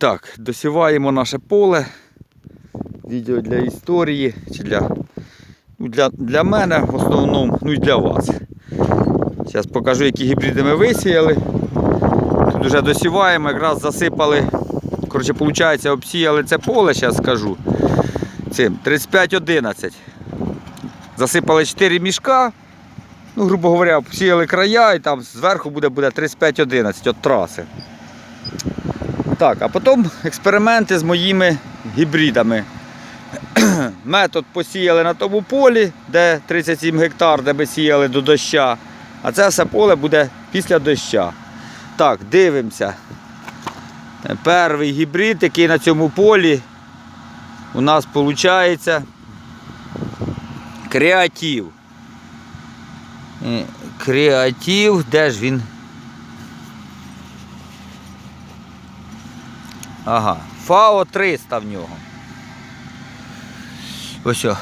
Так, досіваємо наше поле. Відео для історії чи для, ну, для, для мене в основному, ну і для вас. Зараз покажу, які гібриди ми висіяли. Тут вже досіваємо, якраз засипали. Коротше, виходить, обсіяли це поле, зараз скажу. Цим 35-11. Засипали 4 мішка. Ну, грубо говоря, обсіяли края і там зверху буде, буде 35-11 від траси. Так, а потім експерименти з моїми гібридами. Метод посіяли на тому полі, де 37 гектар, де ми сіяли до доща. А це все поле буде після доща. Так, дивимося. Перший гібрид, який на цьому полі у нас виходить креатив. Е, Креатив, де ж він? Ага, ФАО 300 в нього. Ось. о.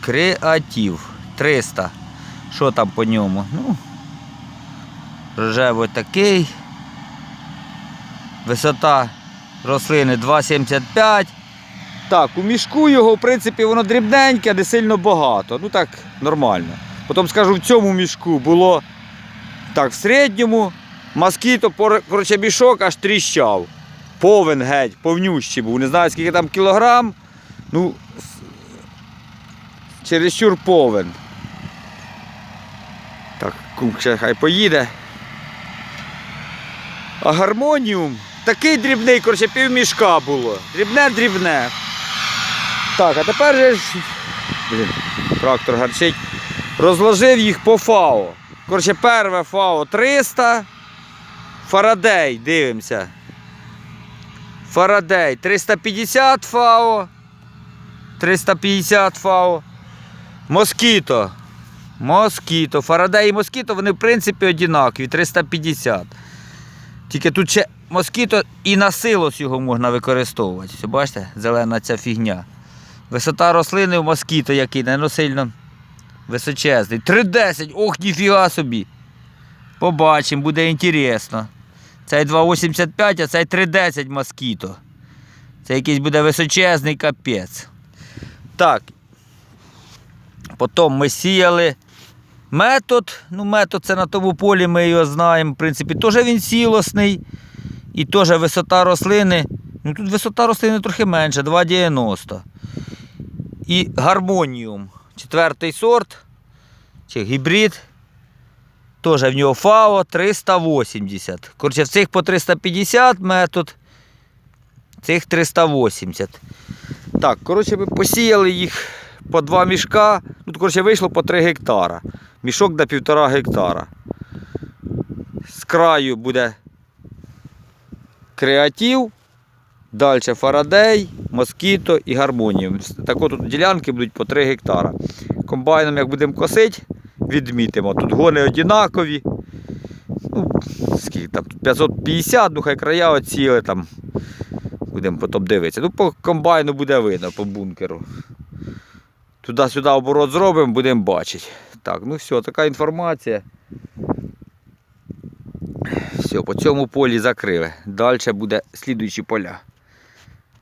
Креатив 300. Що там по ньому? Ну, рожевий такий. Висота рослини 2,75. Так, у мішку його, в принципі, воно дрібненьке, не сильно багато. Ну так, нормально. Потім скажу, в цьому мішку було так, в середньому москіто, коротше, мішок аж тріщав. Повен геть, повнющий був. Не знаю, скільки там кілограм. Ну, чересчур повен. Так, кум ще хай поїде. А гармоніум такий дрібний, коротше, півмішка було. Дрібне-дрібне. Так, а тепер же. Блін, трактор гарчить. Розложив їх по ФАО. Коротше, перше ФАО 300. Фарадей, дивимося. Фарадей 350 ФАО. 350 ФАО. Москіто. Москіто. Фарадей і Москіто, вони в принципі однакові. 350. Тільки тут ще москіто і на силос його можна використовувати. Все, бачите, зелена ця фігня. Висота рослини в москіто який, не сильно височезний. 3,10, ох, ніфіга собі. Побачимо, буде інтересно. Цей 2,85, а цей 3,10 москіто. Це якийсь буде височезний капець. Так. Потім ми сіяли метод. Ну, метод це на тому полі, ми його знаємо. В принципі, теж він сілосний. І теж висота рослини. Ну тут висота рослини трохи менша, 2,90. І гармоніум. Четвертий сорт. Чи гібрид. Теж в нього ФАО 380. Коротше, в цих по 350 метод. Цих 380. Так, коротше, ми посіяли їх по два мішка. Тут, коротше, вийшло по 3 гектара. Мішок на півтора гектара. З краю буде креатив, далі фарадей, москіто і гармоніум. Так от ділянки будуть по 3 гектара. Комбайном, як будемо косити, відмітимо. Тут гони однакові. Ну, скільки там? 550, ну хай края оціли там. Будемо потім дивитися. Ну, по комбайну буде видно, по бункеру. Туди-сюди оборот зробимо, будемо бачити. Так, ну все, така інформація. Все, по цьому полі закрили. Далі буде слідуючі поля.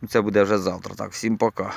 Ну, Це буде вже завтра. Так, всім пока.